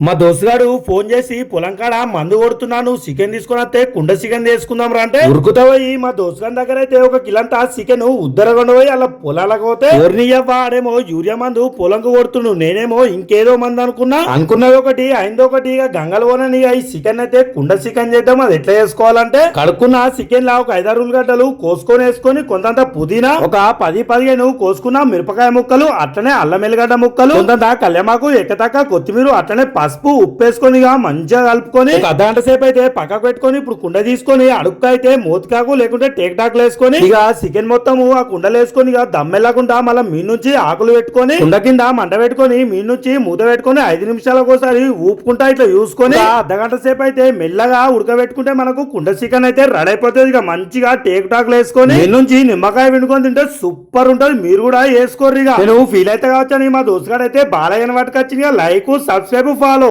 మా దోస్తుగాడు ఫోన్ చేసి పొలం కాడ మందు కొడుతున్నాను చికెన్ తీసుకుని వస్తే కుండ చికెన్ తీసుకుందాం రా అంటే ఉరుకుతా మా దోస్తుగాని దగ్గర అయితే ఒక కిలంతా చికెన్ ఉద్దరగొండ పోయి అలా పొలాలకు పోతే ఎవరినియవ్వా ఆడేమో యూరియా మందు పొలంకు కొడుతుండు నేనేమో ఇంకేదో మందు అనుకున్నా. అనుకున్నది ఒకటి అయింది ఒకటి ఇక గంగలు పోనని ఈ చికెన్ అయితే కుండ చికెన్ చేద్దాం అది ఎట్లా చేసుకోవాలంటే కడుక్కున్న చికెన్ లా ఒక ఐదారు గడ్డలు కోసుకొని వేసుకొని కొంతంత పుదీనా ఒక పది పదిహేను కోసుకున్న మిరపకాయ ముక్కలు అట్లనే అల్లం ఎల్లిగడ్డ ముక్కలు కొంతంత కళ్యమాకు ఎక్కతాక కొత్తిమీర అట్లనే పసుపు ఉప్పు వేసుకొని ఇక మంచిగా కలుపుకొని అర్ధగంట సేపు అయితే పక్కకు పెట్టుకొని ఇప్పుడు కుండ తీసుకొని అడుక్కు అయితే మూతికాకు లేకుంటే టేక్ టాకులు వేసుకొని ఇక చికెన్ మొత్తము ఆ కుండలు వేసుకొని ఇక దమ్మెళ్ళకుండా మళ్ళీ మీ నుంచి ఆకులు పెట్టుకొని కుండ కింద మంట పెట్టుకొని మీ నుంచి మూత పెట్టుకొని ఐదు నిమిషాలకు ఒకసారి ఊపుకుంటా ఇట్లా చూసుకొని ఆ అర్ధగంట సేపు అయితే మెల్లగా ఉడకబెట్టుకుంటే మనకు కుండ చికెన్ అయితే రెడీ అయిపోతుంది. ఇక మంచిగా టేక్ టాకులు వేసుకొని మీ నుంచి నిమ్మకాయ వినుకొని తింటే సూపర్ ఉంటది. మీరు కూడా వేసుకోర్రు ఇక. నేను ఫీల్ అయితే కావచ్చని మా దోస్తుగాడు అయితే బాలయ్యని పట్టుకొచ్చింది లైక్ సబ్స్క్రైబ్ ఫాలో